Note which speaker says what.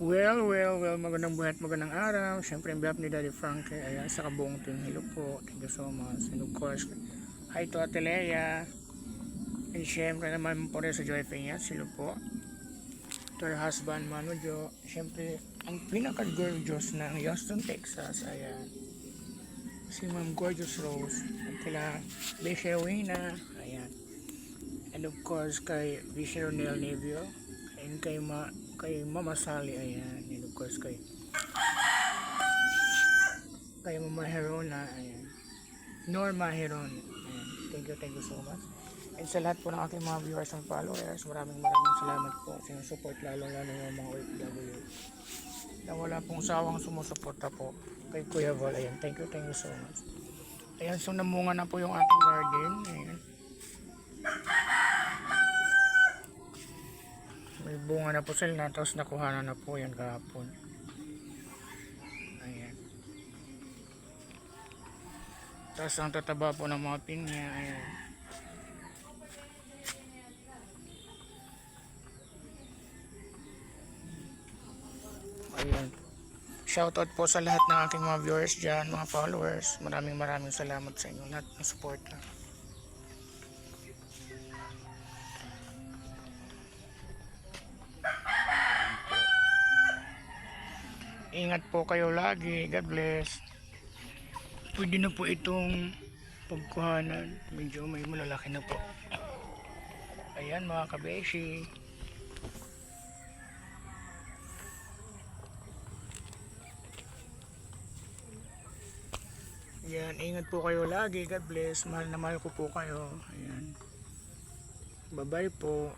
Speaker 1: Well, well, well, magandang buhay at magandang araw. Siyempre, behalf ni Daddy Frankie, ayan, sa kabuong team, hello po. Thank you so much. And of course, hi to Ate. And siyempre naman po rin sa Joy Peñas, hello po. To her husband, Manu Jo. Siyempre, ang pinaka-gorgeous ng Houston, Texas, ayan. Si Ma'am Gorgeous Rose. At kila Besha Wina, ayan. And of course, kay Visher Nel Nevio. And kay, Ma, kay Mama Sally, ayan. And of course, kay kay Mama Herona, ayan. Norma Herona, ayan. Thank you, thank you so much. And sa lahat po ng aking mga viewers and followers, maraming maraming salamat po sa inyong support, lalo lalo yung mga OFW. Na wala pong sawang sumusuporta po kay Kuya Val, ayan. Thank you, thank you so much. Ayan, so namunga na po yung ating garden, ayan. May bunga na po sila, tapos nakuha na na po yan kahapon. Ayan. Tapos ang tataba po ng mga pinya, ayan. Ayan. Shoutout po sa lahat ng aking mga viewers dyan, mga followers. Maraming maraming salamat sa inyo lahat ng support na. Ingat po kayo lagi. God bless. Pwede na po itong pagkuhanan. Medyo may malalaki na po. Ayan mga kabeshi. Ayan, ingat po kayo lagi. God bless. Mahal na mahal ko po kayo. Ayan. Bye-bye po.